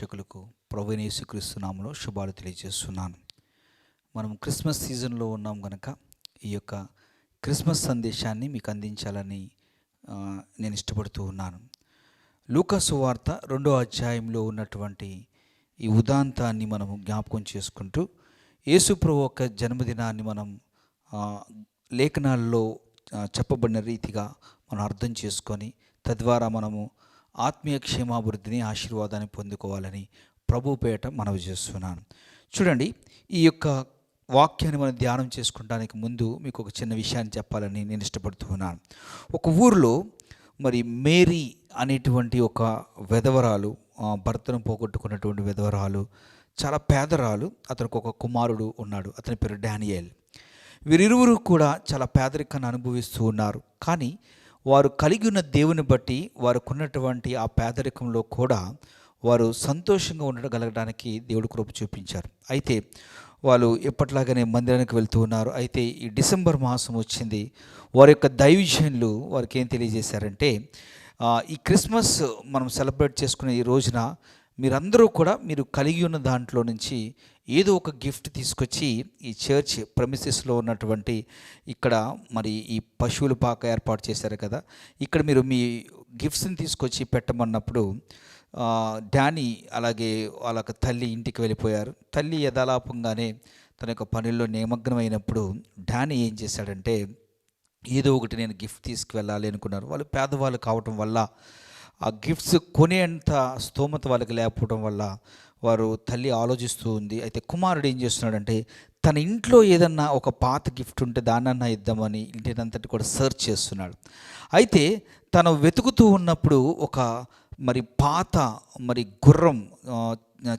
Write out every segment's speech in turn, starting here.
ప్రియమైన ఒలివ టీవీ ప్రేక్షకులకు శుభాలు తెలియజేస్తున్నాను. మనం క్రిస్మస్ సీజన్లో ఉన్నాం కనుక ఈ యొక్క క్రిస్మస్ సందేశాన్ని మీకు అందించాలని నేను ఇష్టపడుతూ ఉన్నాను. లూకాసు వార్త రెండో అధ్యాయంలో ఉన్నటువంటి ఈ ఉదాంతాన్ని మనం జ్ఞాపకం చేసుకుంటూ యేసుప్రభు యొక్క జన్మదినాన్ని మనం లేఖనాల్లో చెప్పబడిన రీతిగా మనం అర్థం చేసుకొని తద్వారా మనము ఆత్మీయ క్షేమాభివృద్ధిని ఆశీర్వాదాన్ని పొందుకోవాలని ప్రభు పేట మనవి చేస్తున్నాను. చూడండి ఈ యొక్క వాక్యాన్ని మనం ధ్యానం చేసుకుంటానికి ముందు మీకు ఒక చిన్న విషయాన్ని చెప్పాలని నేను ఇష్టపడుతూ ఉన్నాను. ఒక ఊరిలో మరి మేరీ అనేటువంటి ఒక వెధవరాలు భర్తను పోగొట్టుకున్నటువంటి వెధవరాలు చాలా పేదరాలు అతనికి ఒక కుమారుడు ఉన్నాడు అతని పేరు డానియల్. వీరిరువురు కూడా చాలా పేదరికాన్ని అనుభవిస్తూ ఉన్నారు. కానీ వారు కలిగి ఉన్న దేవుని బట్టి వారుకున్నటువంటి ఆ పేదరికంలో కూడా వారు సంతోషంగా ఉండగలగడానికి దేవుడు కృప చూపించారు. అయితే వాళ్ళు ఎప్పట్లాగానే మందిరానికి వెళ్తూ ఉన్నారు. అయితే ఈ డిసెంబర్ మాసం వచ్చింది. వారి యొక్క దైవజనులు వారికి ఏం తెలియజేశారంటే ఈ క్రిస్మస్ మనం సెలబ్రేట్ చేసుకునే ఈ రోజున మీరందరూ కూడా మీరు కలిగి ఉన్న దాంట్లో నుంచి ఏదో ఒక గిఫ్ట్ తీసుకొచ్చి ఈ చర్చ్ ప్రమిసెస్లో ఉన్నటువంటి ఇక్కడ మరి ఈ పశువుల పాక ఏర్పాటు చేశారు కదా. ఇక్కడ మీరు మీ గిఫ్ట్స్ని తీసుకొచ్చి పెట్టమన్నప్పుడు డానీ అలాగే వాళ్ళ తల్లి ఇంటికి వెళ్ళిపోయారు. తల్లి యథాలాపంగానే తన యొక్క పనుల్లో నిమగ్నమైనప్పుడు డానీ ఏం చేశాడంటే ఏదో ఒకటి నేను గిఫ్ట్ తీసుకువెళ్ళాలి అనుకున్నారు. వాళ్ళు పేదవాళ్ళు కావటం వల్ల ఆ గిఫ్ట్స్ కొనేంత స్తోమత వాళ్ళకి లేకపోవడం వల్ల వారు తల్లి ఆలోచిస్తూ ఉంది. అయితే కుమారుడు ఏం చేస్తున్నాడంటే తన ఇంట్లో ఏదన్నా ఒక పాత గిఫ్ట్ ఉంటే దాన్నన్నా ఇద్దామని ఇంటినంతటి కూడా సెర్చ్ చేస్తున్నాడు. అయితే తను వెతుకుతూ ఉన్నప్పుడు ఒక మరి పాత మరి గుర్రం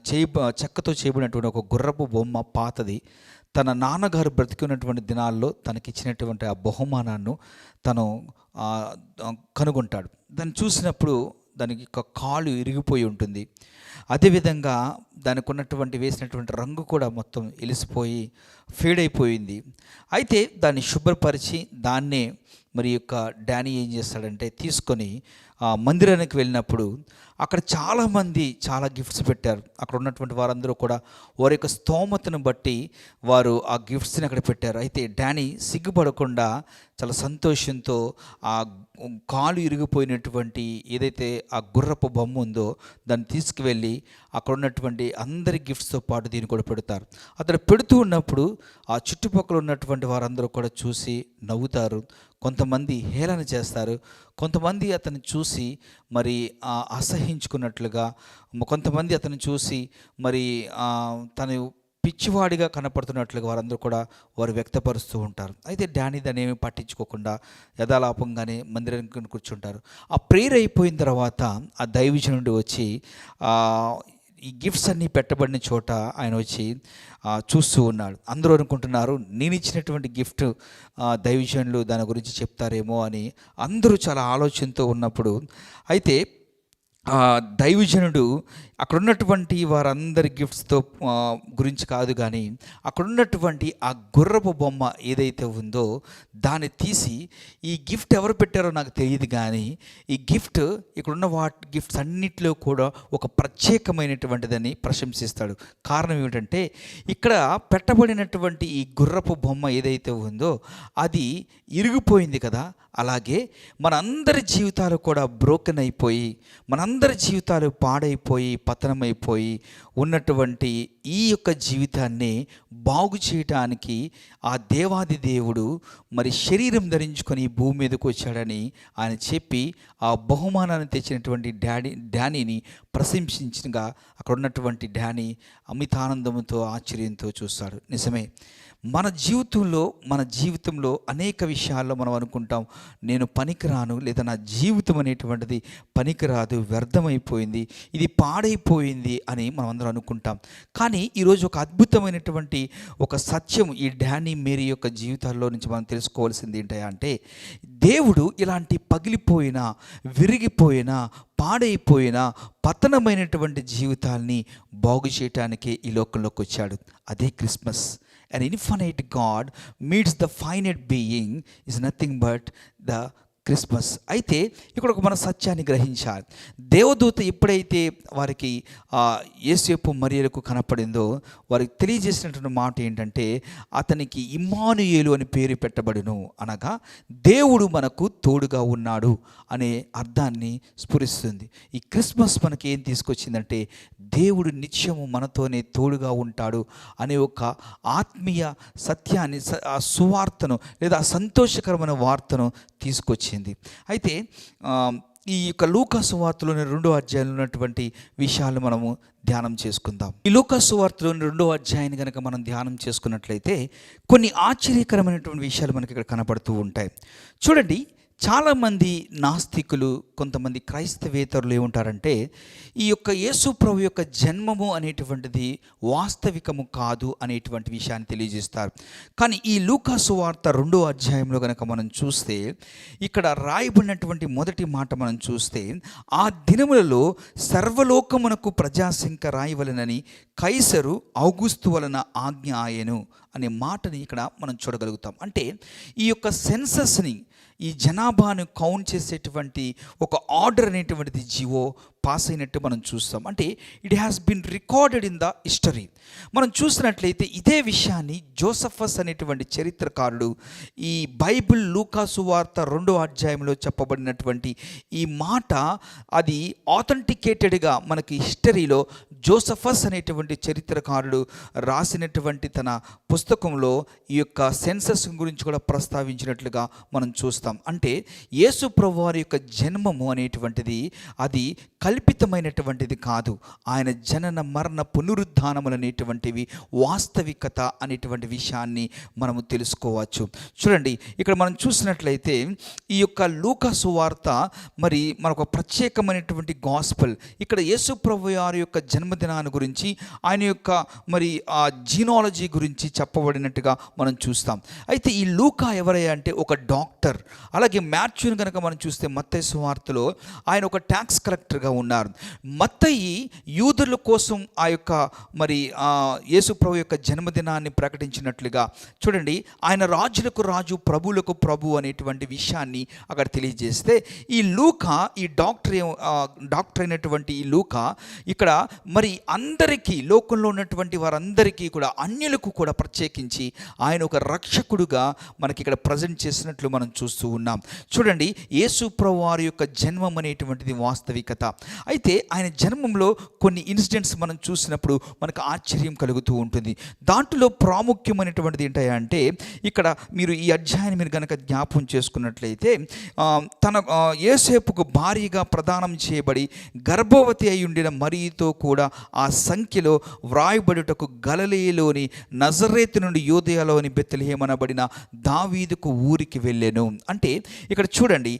చేయ చెక్కతో చేయబడినటువంటి ఒక గుర్రపు బొమ్మ పాతది. తన నాన్నగారు బ్రతికున్నటువంటి దినాల్లో తనకిచ్చినటువంటి ఆ బహుమానాన్ని తను కనుగొంటాడు. దాన్ని చూసినప్పుడు దానికి ఒక కాలు ఇరిగిపోయి ఉంటుంది. అదేవిధంగా దానికి ఉన్నటువంటి వేసినటువంటి రంగు కూడా మొత్తం ఎలిసిపోయి ఫేడ్ అయిపోయింది అయితే దాన్ని శుభ్రపరిచి దాన్నే మరి యొక్క డానీ ఏం చేస్తాడంటే తీసుకొని ఆ మందిరానికి వెళ్ళినప్పుడు అక్కడ చాలామంది చాలా గిఫ్ట్స్ పెట్టారు. అక్కడ ఉన్నటువంటి వారందరూ కూడా వారి యొక్క స్తోమతను బట్టి వారు ఆ గిఫ్ట్స్ని అక్కడ పెట్టారు. అయితే డానీ సిగ్గుపడకుండా చాలా సంతోషంతో ఆ కాలు ఇరిగిపోయినటువంటి ఏదైతే ఆ గుర్రపు బొమ్మ ఉందో దాన్ని తీసుకువెళ్ళి అక్కడ ఉన్నటువంటి అందరి గిఫ్ట్స్తో పాటు దీన్ని కూడా పెడతారు. అతను పెడుతూ ఉన్నప్పుడు ఆ చుట్టుపక్కల ఉన్నటువంటి వారందరూ కూడా చూసి నవ్వుతారు. కొంతమంది హేళన చేస్తారు. కొంతమంది అతన్ని చూసి మరి అసహించుకున్నట్లుగా కొంతమంది అతను చూసి మరి తను పిచ్చివాడిగా కనపడుతున్నట్లుగా వారందరూ కూడా వారు వ్యక్తపరుస్తూ ఉంటారు. అయితే డానీ దాన్ని ఏమీ పట్టించుకోకుండా యథాలాపంగానే మందిరానికి కూర్చుంటారు. ఆ ప్రేయర్ అయిపోయిన తర్వాత ఆ దైవజనుడు వచ్చి ఈ గిఫ్ట్స్ అన్నీ పెట్టబడిన చోట ఆయన వచ్చి చూస్తూ ఉన్నాడు. అందరూ అనుకుంటున్నారు నేను ఇచ్చినటువంటి గిఫ్ట్ ఆ, దైవజనులు దాని గురించి చెప్తారేమో అని అందరూ చాలా ఆలోచనతో ఉన్నప్పుడు అయితే ఆ దైవజనుడు అక్కడున్నటువంటి వారందరి గిఫ్ట్స్తో గురించి కాదు కానీ అక్కడున్నటువంటి ఆ గుర్రపు బొమ్మ ఏదైతే ఉందో దాన్ని తీసి ఈ గిఫ్ట్ ఎవరు పెట్టారో నాకు తెలియదు కానీ ఈ గిఫ్ట్ ఇక్కడున్న వాటి గిఫ్ట్స్ అన్నిటిలో కూడా ఒక ప్రత్యేకమైనటువంటిదని ప్రశంసిస్తాడు. కారణం ఏమిటంటే ఇక్కడ పెట్టబడినటువంటి ఈ గుర్రపు బొమ్మ ఏదైతే ఉందో అది ఇరిగిపోయింది కదా. అలాగే మనందరి జీవితాలు కూడా బ్రోకెన్ అయిపోయి మనందరి జీవితాలు పాడైపోయి పతనమైపోయి ఉన్నటువంటి ఈ యొక్క జీవితాన్ని బాగు చేయటానికి ఆ దేవాది దేవుడు మరి శరీరం ధరించుకొని భూమి మీదకు వచ్చాడని ఆయన చెప్పి ఆ బహుమానాన్ని తెచ్చినటువంటి డాడీ డానీని ప్రశంసించగా అక్కడ ఉన్నటువంటి డానీ అమితానందంతో ఆశ్చర్యంతో చూస్తాడు. నిజమే. మన జీవితంలో మన జీవితంలో అనేక విషయాల్లో మనం అనుకుంటాం నేను పనికిరాను లేదా నా జీవితం అనేటువంటిది పనికిరాదు వ్యర్థమైపోయింది ఇది పాడైపోయింది అని మనం అందరం అనుకుంటాం. కానీ ఈరోజు ఒక అద్భుతమైనటువంటి ఒక సత్యం ఈ డానీ మేరీ యొక్క జీవితాల్లో నుంచి మనం తెలుసుకోవాల్సింది ఏంటంటే అంటే దేవుడు ఇలాంటి పగిలిపోయిన విరిగిపోయిన పాడైపోయిన పతనమైనటువంటి జీవితాల్ని బాగు చేయటానికి ఈ లోకంలోకి వచ్చాడు. అదే Christmas. An infinite God meets the finite being is nothing but the Christmas. అయితే ఇక్కడ ఒక మన సత్యాన్ని గ్రహించాలి. దేవదూత ఎప్పుడైతే వారికి ఆ యేసేపు మరియలకు కనపడిందో వారికి తెలియజేసినటువంటి మాట ఏంటంటే అతనికి ఇమ్మానుయేలు అని పేరు పెట్టబడును అనగా దేవుడు మనకు తోడుగా ఉన్నాడు అనే అర్థాన్ని స్ఫురిస్తుంది. ఈ క్రిస్మస్ మనకి ఏం తీసుకొచ్చిందంటే దేవుడు నిత్యము మనతోనే తోడుగా ఉంటాడు అనే ఒక ఆత్మీయ సత్యాన్ని సువార్తను లేదా సంతోషకరమైన వార్తను తీసుకొచ్చింది. అయితే ఈ యొక్క లూకాసువార్తలోని రెండో అధ్యాయంలో ఉన్నటువంటి విషయాలు మనము ధ్యానం చేసుకుందాం. ఈ లూకాసువార్తలోని రెండో అధ్యాయాన్ని కనుక మనం ధ్యానం చేసుకున్నట్లయితే కొన్ని ఆశ్చర్యకరమైనటువంటి విషయాలు మనకి ఇక్కడ కనబడుతూ ఉంటాయి. చూడండి చాలామంది నాస్తికులు కొంతమంది క్రైస్తవేతరులు ఏముంటారంటే ఈ యొక్క యేసు ప్రభు యొక్క జన్మము అనేటువంటిది వాస్తవికము కాదు అనేటువంటి విషయాన్ని తెలియజేస్తారు. కానీ ఈ లూకాసు వార్త రెండో అధ్యాయంలో కనుక మనం చూస్తే ఇక్కడ రాయబడినటువంటి మొదటి మాట మనం చూస్తే ఆ దినములలో సర్వలోకమునకు ప్రజాశంక రాయవలనని కైసరు ఔగుస్తు వలన ఆజ్ఞ ఆయను అనే మాటని ఇక్కడ మనం చూడగలుగుతాం. అంటే ఈ యొక్క సెన్సస్ని ఈ జనాభాను కౌంట్ చేసేటువంటి ఒక ఆర్డర్ అనేటువంటిది జీవో పాస్ అయినట్టు మనం చూస్తాం. అంటే it has been recorded in the history మనం చూసినట్లయితే ఇదే విషయాన్ని జోసఫస్ అనేటువంటి చరిత్రకారుడు ఈ బైబిల్ లూకాసు వార్త రెండో అధ్యాయంలో చెప్పబడినటువంటి ఈ మాట అది ఆథెంటికేటెడ్గా మనకి హిస్టరీలో జోసఫస్ అనేటువంటి చరిత్రకారుడు రాసినటువంటి తన పుస్తకంలో ఈ యొక్క సెన్సస్ గురించి కూడా ప్రస్తావించినట్లుగా మనం చూస్తాం. అంటే యేసు ప్రభు వారి యొక్క జన్మము అనేటువంటిది అది కల్ కల్పితమైనటువంటిది కాదు. ఆయన జనన మరణ పునరుద్ధానములు అనేటువంటివి వాస్తవికత అనేటువంటి విషయాన్ని మనము తెలుసుకోవచ్చు. చూడండి ఇక్కడ మనం చూసినట్లయితే ఈ యొక్క లూకాసు వార్త మరి మనకు ప్రత్యేకమైనటువంటి గాస్పల్ ఇక్కడ యేసు ప్రభు వారి యొక్క జన్మదినాన్ని గురించి ఆయన యొక్క మరి ఆ జీనాలజీ గురించి చెప్పబడినట్టుగా మనం చూస్తాం. అయితే ఈ లూకా ఎవరయ్యా అంటే ఒక డాక్టర్. అలాగే మ్యాథ్యూని కనుక మనం చూస్తే మత్తయి సువార్తలో ఆయన ఒక ట్యాక్స్ కలెక్టర్గా ఉన్నారు. మత్తయి యూదుల కోసం ఆ యొక్క మరి ఆ యేసు ప్రభు యొక్క జన్మదినాన్ని ప్రకటించినట్లుగా చూడండి ఆయన రాజులకు రాజు ప్రభువులకు ప్రభు అనేటువంటి విషయాన్ని అక్కడ తెలియజేస్తే ఈ లూక ఈ డాక్టర్ డాక్టర్ అయినటువంటి ఈ లూక ఇక్కడ మరి అందరికీ లోకంలో ఉన్నటువంటి వారందరికీ కూడా అన్యులకు కూడా ప్రత్యేకించి ఆయన ఒక రక్షకుడుగా మనకి ఇక్కడ ప్రజెంట్ చేసినట్లు మనం చూస్తూ ఉన్నాం. చూడండి యేసు ప్రభు వారి యొక్క జన్మం అనేటువంటిది వాస్తవికత. అయితే ఆయన జన్మంలో కొన్ని ఇన్సిడెంట్స్ మనం చూసినప్పుడు మనకు ఆశ్చర్యం కలుగుతూ ఉంటుంది. దాంట్లో ప్రాముఖ్యమైనటువంటిది ఏంటంటే ఇక్కడ మీరు ఈ అధ్యాయాన్ని మీరు కనుక జ్ఞాపం చేసుకున్నట్లయితే తన ఏసేపుకు భారీగా ప్రదానం చేయబడి గర్భవతి అయి ఉండిన మరీతో కూడా ఆ సంఖ్యలో వ్రాయబడుటకు గలలేలోని నజరేతు నుండి యోదయలోని బెత్తలహేమనబడిన దావీదుకు ఊరికి వెళ్ళాను. అంటే ఇక్కడ చూడండి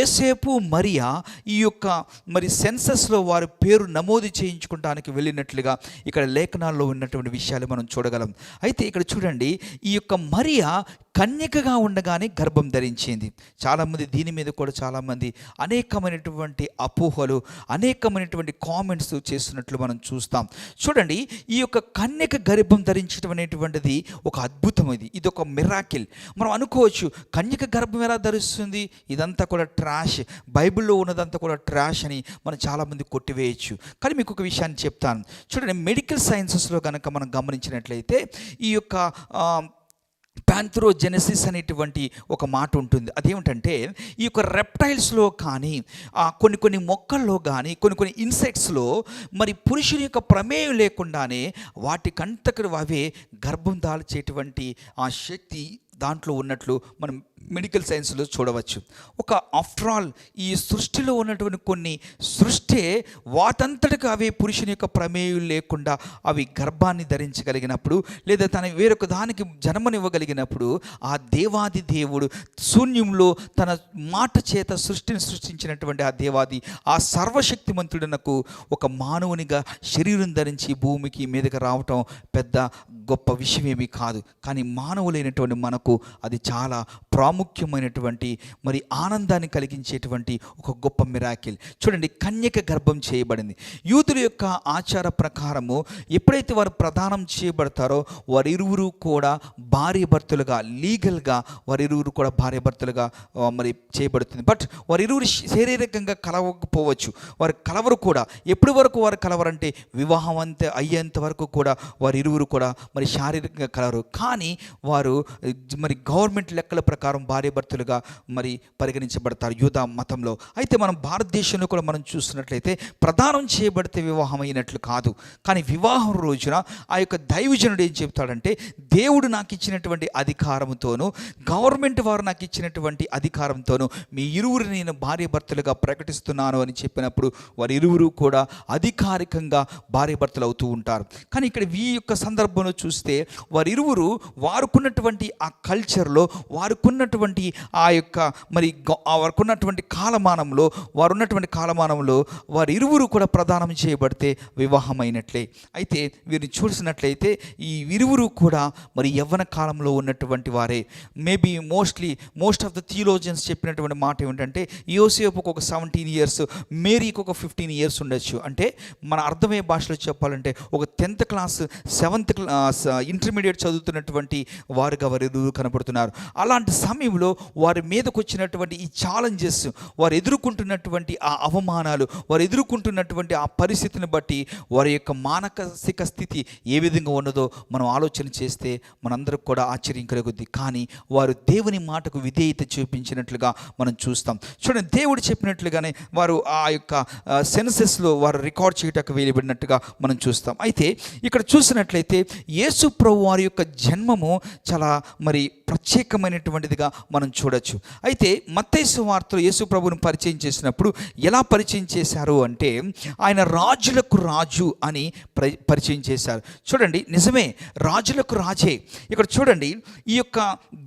ఏసేపు మరియా ఈ యొక్క మరి సెన్సస్లో వారి పేరు నమోదు చేయించుకోవడానికి వెళ్ళినట్లుగా ఇక్కడ లేఖనాల్లో ఉన్నటువంటి విషయాలు మనం చూడగలం. అయితే ఇక్కడ చూడండి ఈ యొక్క మరియా కన్యకగా ఉండగానే గర్భం ధరించింది. చాలామంది దీని మీద కూడా చాలామంది అనేకమైనటువంటి అపోహలు అనేకమైనటువంటి కామెంట్స్ చేస్తున్నట్లు మనం చూస్తాం. చూడండి ఈ యొక్క కన్యక గర్భం ధరించడం అనేటువంటిది ఒక అద్భుతం ఇది. ఇది ఒక మిరాకిల్ మనం అనుకోవచ్చు కన్యక గర్భం ఎలా ధరిస్తుంది? ఇదంతా కూడా ట్రాష్ బైబిల్లో ఉన్నదంతా కూడా ట్రాష్ అని మనం చాలామంది కొట్టివేయచ్చు. కానీ మీకు ఒక విషయాన్ని చెప్తాను. చూడండి మెడికల్ సైన్సెస్లో కనుక మనం గమనించినట్లయితే ఈ యొక్క ప్యాంథ్రోజెనసిస్ అనేటువంటి ఒక మాట ఉంటుంది. అదేమిటంటే ఈ యొక్క రెప్టైల్స్లో కానీ కొన్ని కొన్ని మొక్కల్లో కానీ కొన్ని కొన్ని ఇన్సెక్ట్స్లో మరి పురుషుని యొక్క ప్రమేయం లేకుండానే వాటికంతకు అవే గర్భం దాల్చేటువంటి ఆ శక్తి దాంట్లో ఉన్నట్లు మనం మెడికల్ సైన్స్లో చూడవచ్చు. ఒక ఆఫ్టర్ ఆల్ ఈ సృష్టిలో ఉన్నటువంటి కొన్ని సృష్టి వాటంతటికి అవి పురుషుని యొక్క ప్రమేయం లేకుండా అవి గర్భాన్ని ధరించగలిగినప్పుడు లేదా తన వేరొక దానికి జన్మనివ్వగలిగినప్పుడు ఆ దేవాది దేవుడు శూన్యంలో తన మాట చేత సృష్టిని సృష్టించినటువంటి ఆ దేవాది ఆ సర్వశక్తిమంతుడనకు ఒక మానవునిగా శరీరం ధరించి భూమికి మీదకి రావటం పెద్ద గొప్ప విషయం ఏమీ కాదు. కానీ మానవులైనటువంటి మనకు అది చాలా ప్రాముఖ్యమైనటువంటి మరి ఆనందాన్ని కలిగించేటువంటి ఒక గొప్ప మిరాకిల్ చూడండి కన్యక గర్భం చేయబడింది. యూదుల యొక్క ఆచార ప్రకారము ఎప్పుడైతే వారు ప్రదానం చేయబడతారో వారిరువురు కూడా భార్య భర్తలుగా లీగల్గా వారిరువురు కూడా భార్య భర్తలుగా మరి చేయబడుతుంది. బట్ వారిరువురు శారీరకంగా కలవకపోవచ్చు. వారు కలవరు కూడా. ఎప్పటి వరకు వారు కలవరంటే వివాహం అంతే అయ్యేంత వరకు కూడా వారిరువురు కూడా మరి శారీరకంగా కలవరు. కానీ వారు మరి గవర్నమెంట్ లెక్కల ప్రకారం భార్య భర్తలుగా మరి పరిగణించబడతారు యూదా మతంలో. అయితే మనం భారతదేశంలో కూడా మనం చూస్తున్నట్లయితే ప్రదానం చేయబడితే వివాహం అయినట్లు కాదు. కానీ వివాహం రోజున ఆ యొక్క దైవజనుడు ఏం చెప్తాడంటే దేవుడు నాకు ఇచ్చినటువంటి అధికారంతోనూ గవర్నమెంట్ వారు నాకు ఇచ్చినటువంటి అధికారంతోనూ మీ ఇరువురు నేను భార్య భర్తలుగా ప్రకటిస్తున్నాను అని చెప్పినప్పుడు వారి ఇరువురు కూడా అధికారికంగా భార్య భర్తలు అవుతూ ఉంటారు. కానీ ఇక్కడ ఈ యొక్క సందర్భంలో చూస్తే వారిరువురు వారుకున్నటువంటి ఆ కల్చర్లో వారుకున్న వారుకున్నటువంటి ఆ యొక్క మరి గ- ఆ వారుకున్నటువంటి కాలమానంలో వారు ఉన్నటువంటి కాలమానంలో వారి ఇరువురు కూడా ప్రదానం చేయబడితే వివాహమైనట్లే. అయితే వీరిని చూసినట్లయితే ఈ ఇరువురు కూడా మరి యవ్వన కాలంలో ఉన్నటువంటి వారే. Maybe mostly most of the theologians చెప్పినటువంటి మాట ఏమిటంటే యోసేపుకు ఒక సెవెంటీన్ ఇయర్స్ మేరీకి ఒక ఫిఫ్టీన్ ఇయర్స్ ఉండొచ్చు. అంటే మన అర్థమయ్యే భాషలో చెప్పాలంటే ఒక tenth class seventh class intermediate చదువుతున్నటువంటి వారుగా వారు ఎదురు కనపడుతున్నారు అలాంటి సమయంలో వారి మీదకు వచ్చినటువంటి ఈ ఛాలెంజెస్ వారు ఎదుర్కొంటున్నటువంటి ఆ అవమానాలు వారు ఎదుర్కొంటున్నటువంటి ఆ పరిస్థితిని బట్టి వారి యొక్క మానసిక స్థితి ఏ విధంగా ఉన్నదో మనం ఆలోచన చేస్తే మనందరికి కూడా ఆశ్చర్యం కలుగుద్ది. కానీ వారు దేవుని మాటకు విధేయత చూపించినట్లుగా మనం చూస్తాం. చూడండి దేవుడు చెప్పినట్లుగానే వారు ఆ యొక్క సెన్సెస్లో వారు రికార్డ్ చేయటకు వేయబడినట్టుగా మనం చూస్తాం. అయితే ఇక్కడ చూసినట్లయితే యేసు ప్రభు వారి యొక్క జన్మము చాలా మరి ప్రత్యేకమైనటువంటిదిగా మనం చూడొచ్చు. అయితే మత్తైసు వార్తలు యేసు ప్రభుని పరిచయం చేసినప్పుడు ఎలా పరిచయం చేశారు అంటే ఆయన రాజులకు రాజు అని పరిచయం చేశారు. చూడండి నిజమే రాజులకు రాజే. ఇక్కడ చూడండి ఈ యొక్క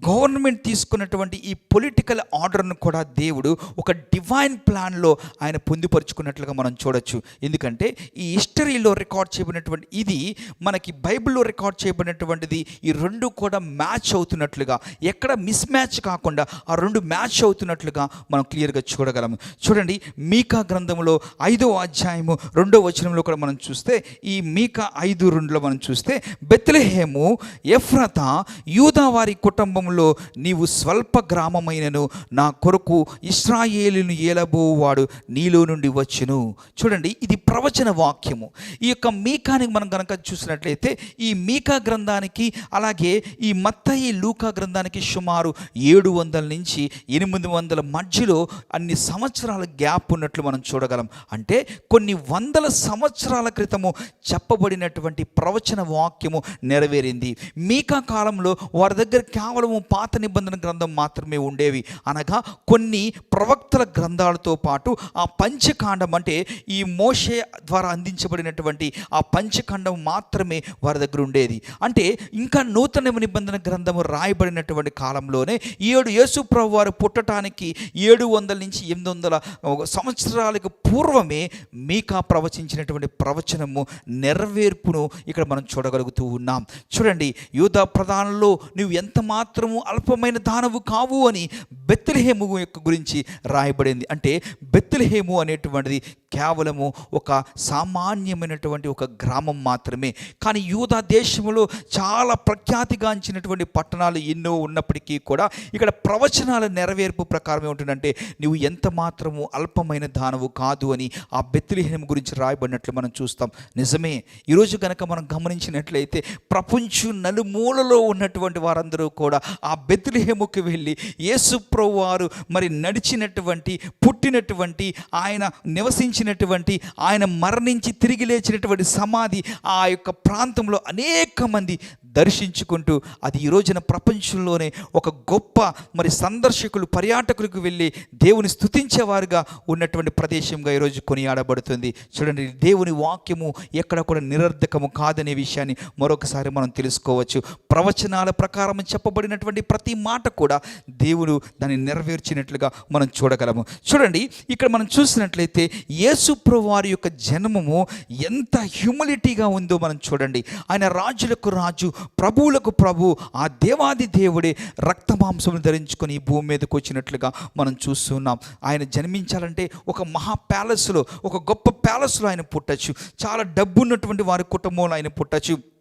గవర్నమెంట్ తీసుకున్నటువంటి ఈ పొలిటికల్ ఆర్డర్ను కూడా దేవుడు ఒక డివైన్ ప్లాన్లో ఆయన పొందుపరుచుకున్నట్లుగా మనం చూడొచ్చు. ఎందుకంటే ఈ హిస్టరీలో రికార్డ్ చేయబడినటువంటి ఇది మనకి బైబిల్లో రికార్డ్ చేయబడినటువంటిది ఈ రెండు కూడా మ్యాచ్ అవుతున్నట్లుగా ఎక్కడ మిస్ మ్యాచ్ మ్యాచ్ కాకుండా ఆ రెండు మ్యాచ్ అవుతున్నట్లుగా మనం క్లియర్గా చూడగలము. చూడండి మీకా గ్రంథంలో ఐదో అధ్యాయము రెండో వచనంలో కూడా మనం చూస్తే ఈ మీకా ఐదు రెండులో మనం చూస్తే బెత్లహేము ఎఫ్రత యూదావారి కుటుంబంలో నీవు స్వల్ప గ్రామమైనను నా కొరకు ఇస్రాయేలును ఏలబోవాడు నీలో నుండి వచ్చును. చూడండి ఇది ప్రవచన వాక్యము. ఈ యొక్క మీకాని మనం కనుక చూసినట్లయితే ఈ మీకా గ్రంథానికి అలాగే ఈ మత్తయి లూకా గ్రంథానికి సుమారు ఏడు వందల నుంచి ఎనిమిది వందల మధ్యలో అన్ని సంవత్సరాల గ్యాప్ ఉన్నట్లు మనం చూడగలం. అంటే కొన్ని వందల సంవత్సరాల క్రితము చెప్పబడినటువంటి ప్రవచన వాక్యము నెరవేరింది. మీకా కాలంలో వారి దగ్గర కేవలము పాత నిబంధన గ్రంథం మాత్రమే ఉండేవి. అనగా కొన్ని ప్రవక్తల గ్రంథాలతో పాటు ఆ పంచకాండం అంటే ఈ మోషే ద్వారా అందించబడినటువంటి ఆ పంచకాండం మాత్రమే వారి దగ్గర ఉండేది. అంటే ఇంకా నూతన నిబంధన గ్రంథము రాయబడినటువంటి కాలంలోనే ఏడు యేసు ప్రభు వారు పుట్టడానికి ఏడు వందల నుంచి ఎనిమిది వందల సంవత్సరాలకు పూర్వమే మీకా ప్రవచించినటువంటి ప్రవచనము నెరవేర్పును ఇక్కడ మనం చూడగలుగుతూ ఉన్నాం. చూడండి యూదా ప్రధానంలో నువ్వు ఎంత మాత్రము అల్పమైన దానవు కావు అని బెత్లహేము యొక్క గురించి రాయబడింది. అంటే బెత్తిలహేము అనేటువంటిది కేవలము ఒక సామాన్యమైనటువంటి ఒక గ్రామం మాత్రమే. కానీ యూదా దేశంలో చాలా ప్రఖ్యాతిగాంచినటువంటి పట్టణాలు ఎన్నో ఉన్నప్పటికీ కూడా ఇక్కడ ప్రవచనాల నెరవేర్పు ప్రకారం ఏముంటుందంటే నువ్వు ఎంత మాత్రము అల్పమైన దానవు కాదు అని ఆ బెత్తిలిహీనం గురించి రాయబడినట్లు మనం చూస్తాం. నిజమే ఈరోజు కనుక మనం గమనించినట్లయితే ప్రపంచం నలుమూలలో ఉన్నటువంటి వారందరూ కూడా ఆ బెత్లిహేముకి వెళ్ళి యేసుప్రభు వారు మరి నడిచినటువంటి పుట్టినటువంటి ఆయన నివసించినటువంటి ఆయన మరణించి తిరిగి లేచినటువంటి సమాధి ఆ యొక్క ప్రాంతంలో అనేక మంది దర్శించుకుంటూ అది ఈ రోజున ప్రపంచంలోనే ఒక గొప్ప మరి సందర్శకులు పర్యాటకులకు వెళ్ళి దేవుని స్తుతించేవారుగా ఉన్నటువంటి ప్రదేశంగా ఈరోజు కొనియాడబడుతుంది. చూడండి దేవుని వాక్యము ఎక్కడ కూడా నిరర్ధకము కాదనే విషయాన్ని మరొకసారి మనం తెలుసుకోవచ్చు. ప్రవచనాల ప్రకారం చెప్పబడినటువంటి ప్రతి మాట కూడా దేవుడు దాన్ని నెరవేర్చినట్లుగా మనం చూడగలము. చూడండి ఇక్కడ మనం చూసినట్లయితే యేసుప్రభు వారి యొక్క జన్మము ఎంత హ్యూమిలిటీగా ఉందో మనం చూడండి. ఆయన రాజులకు రాజు ప్రభువులకు ప్రభు ఆ దేవాది దేవుడే రక్తమాంసమును ధరించుకొని ఈ భూమి మీదకి వచ్చినట్లుగా మనం చూస్తున్నాం. ఆయన జన్మించాలంటే ఒక మహా ప్యాలెస్లో ఒక గొప్ప ప్యాలెస్లో ఆయన పుట్టచ్చు. చాలా డబ్బు ఉన్నటువంటి వారి కుటుంబంలో ఆయన పుట్టచ్చు.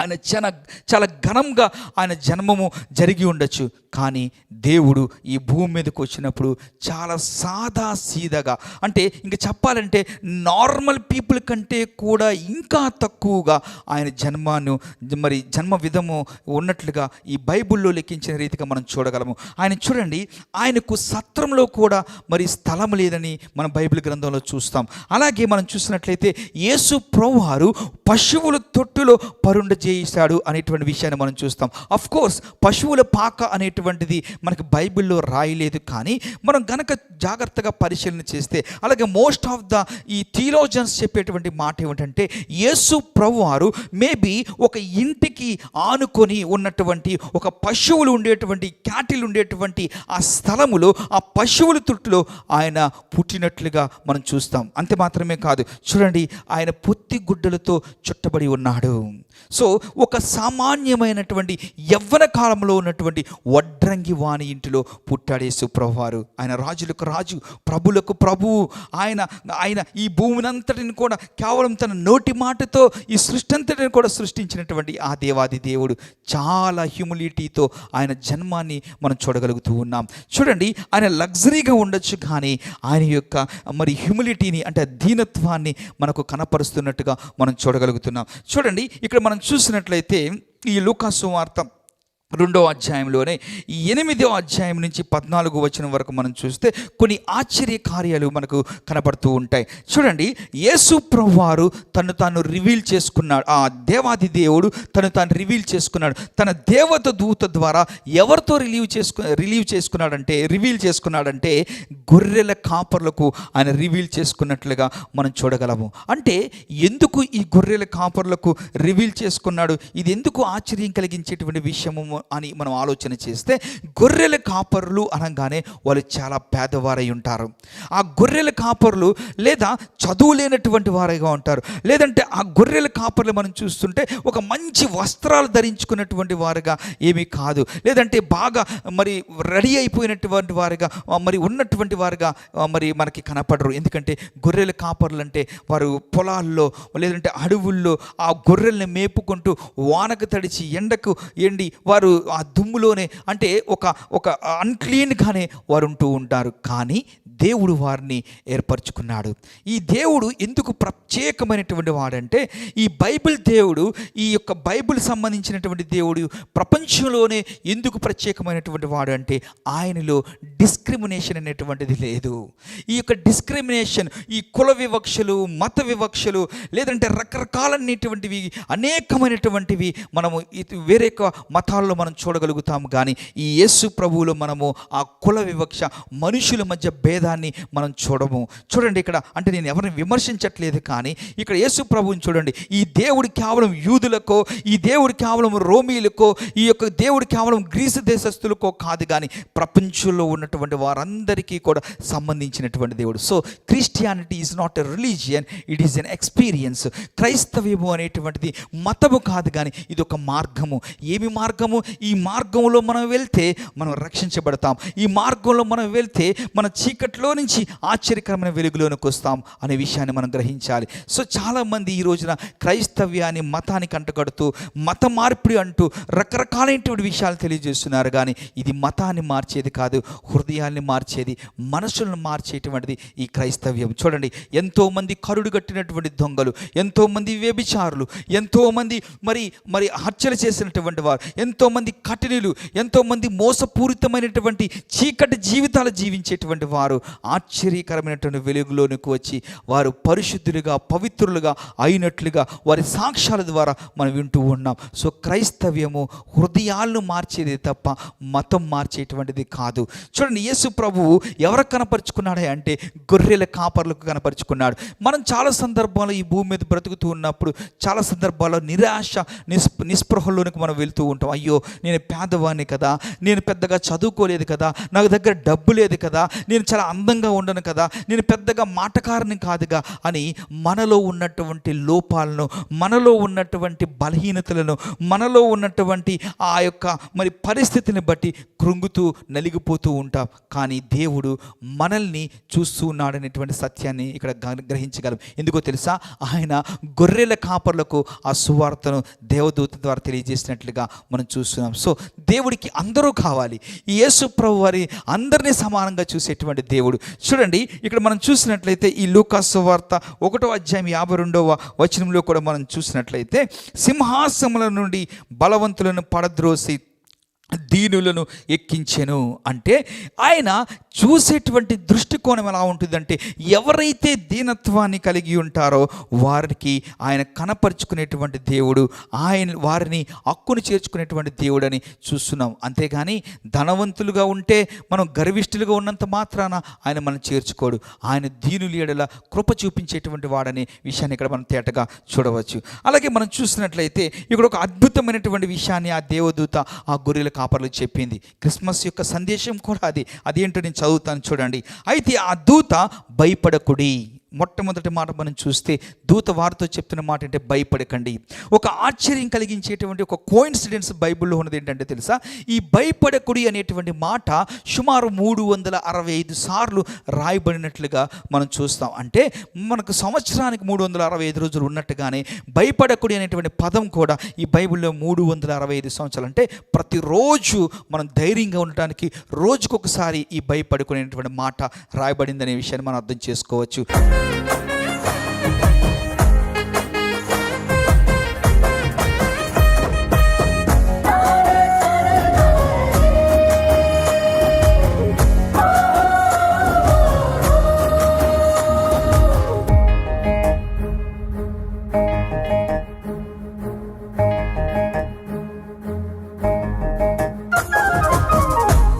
ఆయన చాలా చాలా ఘనంగా ఆయన జన్మము జరిగి ఉండొచ్చు. కానీ దేవుడు ఈ భూమి మీదకి వచ్చినప్పుడు చాలా సాదా సీదాగా అంటే ఇంకా చెప్పాలంటే నార్మల్ పీపుల్ కంటే కూడా ఇంకా తక్కువగా ఆయన జన్మను మరి జన్మ విధము ఉన్నట్లుగా ఈ బైబిల్లో లెక్కించిన రీతిగా మనం చూడగలము. ఆయన చూడండి ఆయనకు సత్రంలో కూడా మరి స్థలం లేదని మనం బైబిల్ గ్రంథంలో చూస్తాం. అలాగే మనం చూసినట్లయితే యేసు ప్రభువారు పశువుల తొట్టులో పరుండ చేయిస్తాడు అనేటువంటి విషయాన్ని మనం చూస్తాం. అఫ్ కోర్స్ పశువుల పాక అనేటువంటిది మనకి బైబిల్లో రాయలేదు కానీ మనం గనక జాగ్రత్తగా పరిశీలన చేస్తే అలాగే మోస్ట్ ఆఫ్ ద ఈ థియోజన్స్ చెప్పేటువంటి మాట ఏమిటంటే యేసు ప్రభువారు మేబీ ఒక ఇంటికి ఆనుకొని ఉన్నటువంటి ఒక పశువులు ఉండేటువంటి క్యాటిల్ ఉండేటువంటి ఆ స్థలములో ఆ పశువుల తుట్టులో ఆయన పుట్టినట్లుగా మనం చూస్తాం. అంతే మాత్రమే కాదు చూడండి ఆయన పొత్తి గుడ్డలతో చుట్టబడి ఉన్నాడు. సో ఒక సామాన్యమైనటువంటి యవ్వన కాలంలో ఉన్నటువంటి వడ్రంగి వాణి ఇంటిలో పుట్టాడే సుప్రభువారు ఆయన రాజులకు రాజు ప్రభులకు ప్రభువు ఆయన ఆయన ఈ భూమినంతటిని కూడా కేవలం తన నోటి మాటతో ఈ సృష్టి అంతటిని కూడా సృష్టించినటువంటి ఆ దేవాది దేవుడు చాలా హ్యూమిలిటీతో ఆయన జన్మాన్ని మనం చూడగలుగుతూ ఉన్నాం. చూడండి ఆయన లగ్జరీగా ఉండొచ్చు కానీ ఆయన యొక్క మరి హ్యూమిలిటీని అంటే దీనత్వాన్ని మనకు కనపరుస్తున్నట్టుగా మనం చూడగలుగుతున్నాం. చూడండి ఇక్కడ మనం చూసినట్లయితే ఈ లూకాసు వార్త రెండో అధ్యాయంలోనే ఈ ఎనిమిదో అధ్యాయం నుంచి పద్నాలుగు వచనం వరకు మనం చూస్తే కొన్ని ఆశ్చర్య కార్యాలు మనకు కనపడుతూ ఉంటాయి. చూడండి యేసు ప్రభువారు తను తాను రివీల్ చేసుకున్నాడు. ఆ దేవాది దేవుడు తను తాను రివీల్ చేసుకున్నాడు. తన దేవత దూత ద్వారా ఎవరితో రిలీవ్ చేసుకు రిలీవ్ చేసుకున్నాడంటే రివీల్ చేసుకున్నాడంటే గొర్రెల కాపర్లకు ఆయన రివీల్ చేసుకున్నట్లుగా మనం చూడగలము. అంటే ఎందుకు ఈ గొర్రెల కాపర్లకు రివీల్ చేసుకున్నాడు? ఇది ఎందుకు ఆశ్చర్యం కలిగించేటువంటి విషయము అని మనం ఆలోచన చేస్తే గొర్రెల కాపరులు అనగానే వాళ్ళు చాలా పేదవారై ఉంటారు. ఆ గొర్రెల కాపరులు లేదా చదువు లేనటువంటి వారిగా ఉంటారు. లేదంటే ఆ గొర్రెల కాపర్లు మనం చూస్తుంటే ఒక మంచి వస్త్రాలు ధరించుకున్నటువంటి వారుగా ఏమీ కాదు. లేదంటే బాగా మరి రెడీ అయిపోయినటువంటి వారుగా మరి ఉన్నటువంటి వారుగా మరి మనకి కనపడరు. ఎందుకంటే గొర్రెల కాపర్లు అంటే వారు పొలాల్లో లేదంటే అడవుల్లో ఆ గొర్రెల్ని మేపుకుంటూ వానకు తడిచి ఎండకు ఎండి వారు ఆ దుమ్ములోనే అంటే ఒక ఒక అన్క్లీన్గానే వారు ఉంటూ ఉంటారు. కానీ దేవుడు వారిని ఏర్పరచుకున్నాడు. ఈ దేవుడు ఎందుకు ప్రత్యేకమైనటువంటి వాడంటే ఈ బైబిల్ దేవుడు ఈ యొక్క బైబిల్ సంబంధించినటువంటి దేవుడు ప్రపంచంలోనే ఎందుకు ప్రత్యేకమైనటువంటి వాడు అంటే ఆయనలో డిస్క్రిమినేషన్ అనేటువంటిది లేదు. ఈ యొక్క డిస్క్రిమినేషన్ ఈ కుల వివక్షలు మత వివక్షలు లేదంటే రకరకాలనేటువంటివి అనేకమైనటువంటివి మనము వేరే మతాల్లో మనం చూడగలుగుతాము కానీ ఈ యేసు ప్రభువులో మనము ఆ కుల వివక్ష మనుషుల మధ్య దాన్ని మనం చూడము. చూడండి ఇక్కడ అంటే నేను ఎవరిని విమర్శించట్లేదు కానీ ఇక్కడ యేసు ప్రభువుని చూడండి. ఈ దేవుడు కేవలం యూదులకో ఈ దేవుడు కేవలం రోమీలకో ఈ యొక్క దేవుడు కేవలం గ్రీసు దేశస్తులకో కాదు కానీ ప్రపంచంలో ఉన్నటువంటి వారందరికీ కూడా సంబంధించినటువంటి దేవుడు. So Christianity is not a religion it is an experience క్రైస్తవ్యము అనేటువంటిది మతము కాదు కానీ ఇది ఒక మార్గము. ఏమి మార్గము? ఈ మార్గంలో మనం వెళ్తే మనం రక్షించబడతాం. ఈ మార్గంలో మనం వెళ్తే మన చీకటి చీకట్లో నుంచి ఆశ్చర్యకరమైన వెలుగులోనికి వస్తాం అనే విషయాన్ని మనం గ్రహించాలి. సో చాలామంది ఈ రోజున క్రైస్తవ్యాన్ని మతానికి అంటగడుతూ మత మార్పిడి అంటూ రకరకాలైనటువంటి విషయాలు తెలియజేస్తున్నారు. కానీ ఇది మతాన్ని మార్చేది కాదు హృదయాల్ని మార్చేది మనసులను మార్చేటువంటిది ఈ క్రైస్తవ్యం. చూడండి ఎంతోమంది కరుడు కట్టినటువంటి దొంగలు ఎంతోమంది వ్యభిచారులు ఎంతోమంది మరి మరి హత్యలు చేసినటువంటి వారు ఎంతోమంది కఠినులు ఎంతోమంది మోసపూరితమైనటువంటి చీకటి జీవితాలు జీవించేటువంటి వారు ఆశ్చర్యకరమైనటువంటి వెలుగులోనికి వచ్చి వారు పరిశుద్ధులుగా పవిత్రులుగా అయినట్లుగా వారి సాక్ష్యాల ద్వారా మనం వింటూ ఉన్నాం. సో క్రైస్తవ్యము హృదయాలను మార్చేది తప్ప మతం మార్చేటువంటిది కాదు. చూడండి యేసు ప్రభువు ఎవరు కనపరుచుకున్నాడే అంటే గొర్రెల కాపర్లకు కనపరుచుకున్నాడు. మనం చాలా సందర్భాల్లో ఈ భూమి మీద బ్రతుకుతూ ఉన్నప్పుడు చాలా సందర్భాల్లో నిరాశ నిస్ నిస్పృహలోనికి మనం వెళ్తూ ఉంటాం. అయ్యో నేను పేదవాడిని కదా నేను పెద్దగా చదువుకోలేదు కదా నాకు దగ్గర డబ్బు లేదు కదా నేను చాలా అందంగా ఉండను కదా నేను పెద్దగా మాటకారిని కాదుగా అని మనలో ఉన్నటువంటి లోపాలను మనలో ఉన్నటువంటి బలహీనతలను మనలో ఉన్నటువంటి ఆ యొక్క మరి పరిస్థితిని బట్టి కృంగుతూ నలిగిపోతూ ఉంటాం. కానీ దేవుడు మనల్ని చూస్తూ ఉన్నాడనేటువంటి సత్యాన్ని ఇక్కడ గ్రహించగలం. ఎందుకో తెలుసా? ఆయన గొర్రెల కాపర్లకు ఆ సువార్తను దేవదూత ద్వారా తెలియజేసినట్లుగా మనం చూస్తున్నాం. సో దేవుడికి అందరూ కావాలి. యేసు ప్రభు వారి అందరినీ సమానంగా చూసేటువంటి దేవుడు చూడండి ఇక్కడ మనం చూసినట్లయితే ఈ లూకాసు వార్త ఒకటో అధ్యాయం యాభై రెండవ వచనంలో కూడా మనం చూసినట్లయితే సింహాసముల నుండి బలవంతులను పడద్రోసి దీనులను ఎక్కించెను. అంటే ఆయన చూసేటువంటి దృష్టికోణం ఎలా ఉంటుందంటే ఎవరైతే దీనత్వాన్ని కలిగి ఉంటారో వారికి ఆయన కనపరుచుకునేటువంటి దేవుడు ఆయన వారిని హక్కును చేర్చుకునేటువంటి దేవుడు అని చూస్తున్నాం. అంతేగాని ధనవంతులుగా ఉంటే మనం గర్విష్ఠులుగా ఉన్నంత మాత్రాన ఆయన మనం చేర్చుకోడు. ఆయన దీనులు ఎడల కృప చూపించేటువంటి వాడనే విషయాన్ని ఇక్కడ మనం తేటగా చూడవచ్చు. అలాగే మనం చూసినట్లయితే ఇక్కడ ఒక అద్భుతమైనటువంటి విషయాన్ని ఆ దేవదూత ఆ గొర్రెల కాపర్లు చెప్పింది. క్రిస్మస్ యొక్క సందేశం కూడా అది. అదేంటో నేను చదువుతాను చూడండి. అయితే ఆ దూత భయపడకుడి. మొట్టమొదటి మాట మనం చూస్తే దూత వారితో చెప్తున్న మాట అంటే భయపడకండి. ఒక ఆశ్చర్యం కలిగించేటువంటి ఒక కోయిన్సిడెన్స్ బైబిల్లో ఉన్నది ఏంటంటే తెలుసా? ఈ భయపడకుడి అనేటువంటి మాట సుమారు మూడు వందల అరవై ఐదు సార్లు రాయబడినట్లుగా మనం చూస్తాం. అంటే మనకు సంవత్సరానికి మూడు వందల అరవై ఐదు రోజులు ఉన్నట్టుగానే భయపడకుడి అనేటువంటి పదం కూడా ఈ బైబిల్లో మూడు వందల అరవై ఐదు సంవత్సరాలు అంటే ప్రతిరోజు మనం ధైర్యంగా ఉండటానికి రోజుకొకసారి ఈ భయపడుకునేటువంటి మాట రాయబడిందనే విషయాన్ని మనం అర్థం చేసుకోవచ్చు.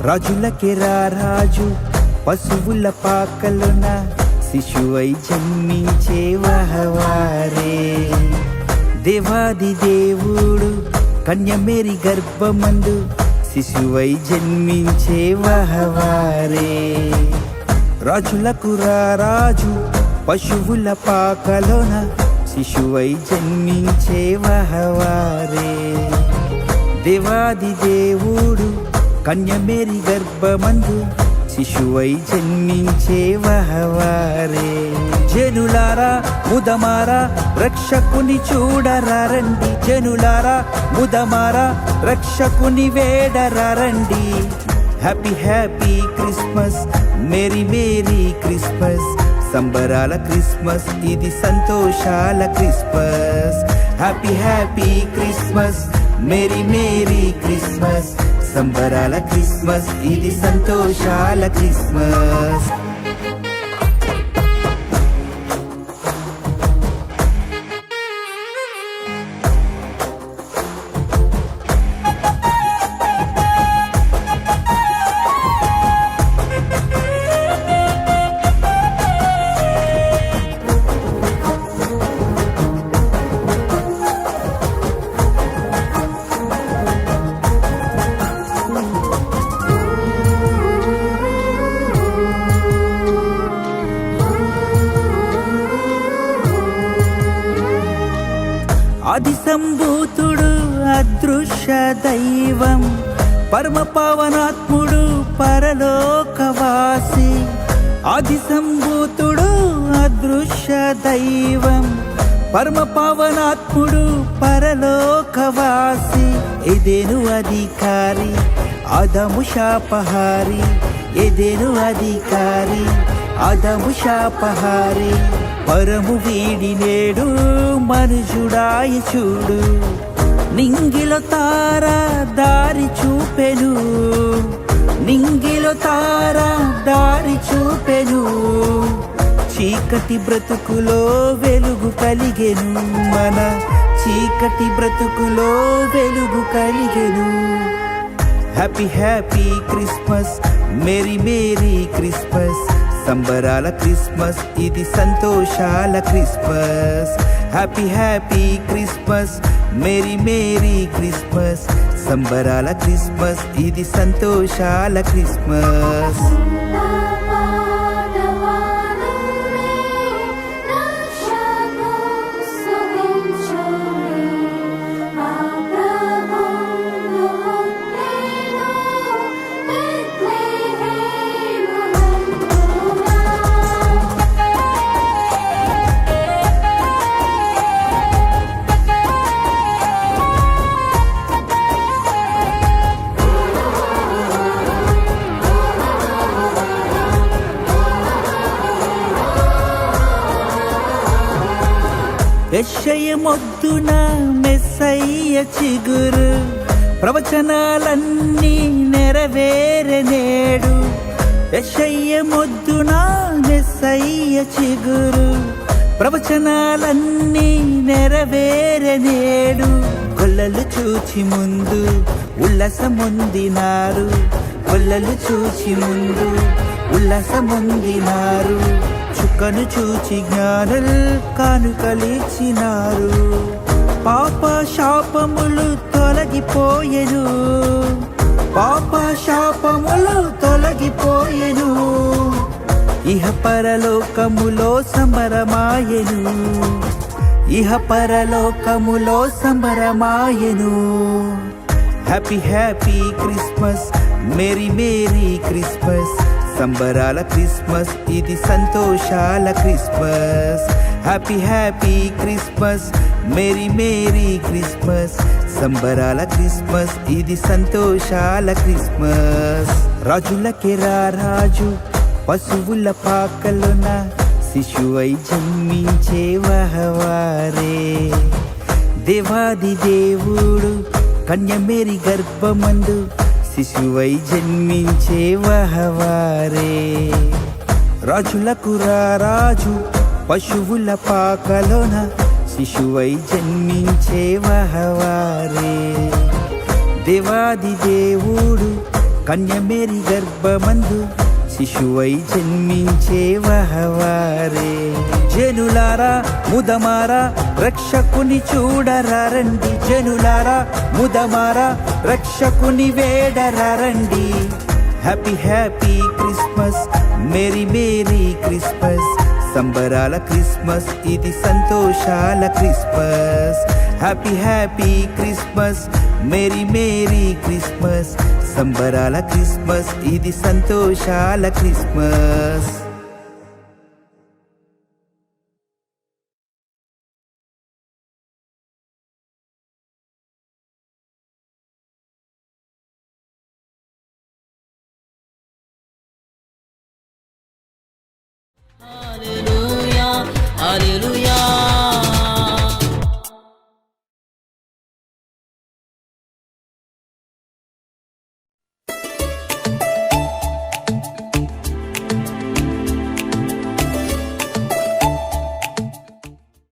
రాజులకి రాజు పశువుల పాకలున శిశువై జన్మించే వహవారే. దేవాది దేవుడు కన్యమేరి గర్భమందు శిశువై జన్మించే వహవారే. రాజులకు రాజు పశువుల పాకలోన శిశువై జన్మించే వహవారే. దేవాది దేవుడు కన్యమేరి గర్భమందు శిశువై జన్మించే వహవారే. జనులారా ముదమారా రక్షకుని చూడరారండి. జనులారా ముదమారా రక్షకుని వేడరారండి. Happy happy Christmas merry merry Christmas. సంబరాల క్రిస్మస్ ఇది సంతోషాల Christmas. Happy happy Christmas merry merry Christmas. సంబరాల క్రిస్మస్ ఇది సంతోషాల క్రిస్మస్. పరమాత్ముడు పరలోకవాసి ఆది సంభూతుడు అదృశ్య దైవం పరమ పవనాత్ముడు పరలోకవాసి ఎదేను అధికారి అదము శాపహారి ఎదేను అధికారి అదము శాపహారి పరము వీడి నేడు మనుషుడాయ చూడు. నింగిలో తార దారి చూపెను. నింగిలో తార దారి చూపెను. చీకటి బ్రతుకులో వెలుగు కలిగెను మన చీకటి బ్రతుకులో వెలుగు కలిగెను. Happy happy Christmas merry merry Christmas సంబరాల క్రిస్మస్ ఇది సంతోషాల Christmas. Happy happy Christmas merry merry Christmas సంబరాల క్రిస్మస్ ఇది సంతోషాల క్రిస్మస్ చిగురు. ప్రవచనాలన్నీ నెరవేరే నేడు. యశయ్యమొద్దున మెస్సయ్య చిగురు. ప్రవచనాలన్నీ నెరవేరే నేడు. చూచి ముందు ఉల్లసముందినారు. కొల్లలు చూచి ముందు ఉల్లసముందినారు. చుక్కను చూచి జ్ఞానల్ కానుకలిచ్చినారు పాప శాపములు తొలగిపోయెను. పాప శాపములు తొలగిపోయెను. ఇహ పరలోకములో సంబరమాయెను. ఇహ పరలోకములో సంబరమాయెను. Happy happy Christmas merry merry Christmas. సంబరాల క్రిస్మస్ ఇది సంతోషాల Christmas. Happy happy Christmas merry merry Christmas సంబరాల క్రిస్మస్ ఇది సంతోషాల క్రిస్మస్ రాజులకే రా రాజు పశువుల పాకలున శిశువై జన్మించే వహవారే దేవాది దేవుడు కన్యమేరి గర్భమందు శిశువై జన్మించే వహవారే రాజులకు రా రాజు పశువుల పాకలోన శిశువై జన్మించే వహవారే దేవాది దేవుడు కన్యమేరి గర్భమందు శిశువై జన్మించే వహవారే జనులారా ముదమారా రక్షకుని చూడరా జనులారా ముదమారా రక్షకుని వేడరా happy happy Christmas merry merry Christmas. సంబరాల క్రిస్మస్ ఇది సంతోషాల Christmas. Happy happy Christmas merry merry Christmas సంబరాల క్రిస్మస్ ఇది సంతోషాల క్రిస్మస్.